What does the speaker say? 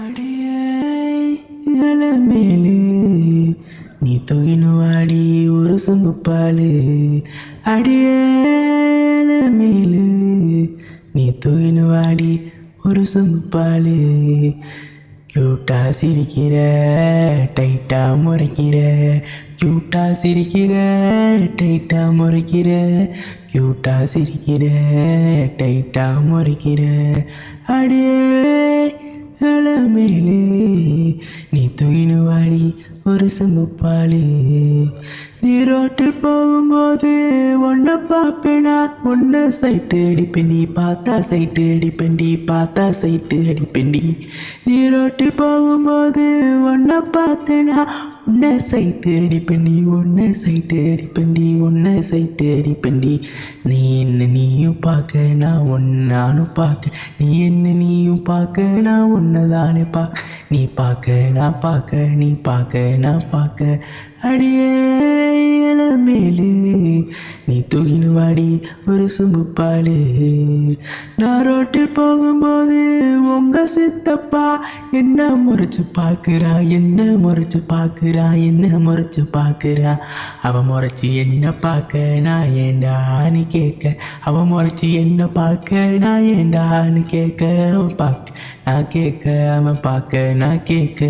அடியே மேலு நீ தொகினுவாடி ஒரு சொம்பு பால் அடியே மேலு நீ தொகினுவாடி ஒரு சொம்பு பால் க்யூட்டா சிரிக்கிற டைட்டா முறைக்கிற. கியூட்டா சிரிக்கிற டைட்டா முறைக்கிற. கியூட்டா சிரிக்கிற டைட்டா முறைக்கிற. அடியே மேலே. நீ தூயினுவாடி ஒரு சம்பு நீ ரோட்டில் போகும்போது ஒன்ன பார்ப்பேனா? ஒன்ன சைட்டு அடிப்பெண்டி பார்த்தா சைட்டு அடிப்பெண்டி பார்த்தா சைட்டு அடிப்பெண்டி நீ. ரோட்டில் போகும்போது ஒன்ன பார்த்தேனா? உன்னை சைட்டு அடிப்பேன்டி ஒன்றை சைட்டு அடி பண்ணி ஒன்ன சைட்டு அடிப்பேன்டி நீ என்ன நீயும் பார்க்க நான் ஒன்று நானும் பார்க்க. நீ என்ன நீயும் பார்க்க நான் ஒன்று தானே பார்க்க. நீ பார்க்க நான் பார்க்க நீ பார்க்க நான் பார்க்க. அடியே மேலு நீ தூக்கினு வாடி ஒரு சும்பு பாலு. நான் ரோட்டில் போகும்போது சித்தப்பா என்ன முறைச்சு பார்க்குறா என்ன முறைச்சு பார்க்குறா என்ன முறைச்சு பார்க்குறா? அவன் முறைச்சி என்ன பார்க்க நான் ஏண்டான்னு கேட்க? அவன் முறைச்சி என்ன பார்க்க நான் ஏண்டான்னு கேட்க? அவன் பார்க்க நான் கேட்க அவன் பார்க்க நான் கேட்க.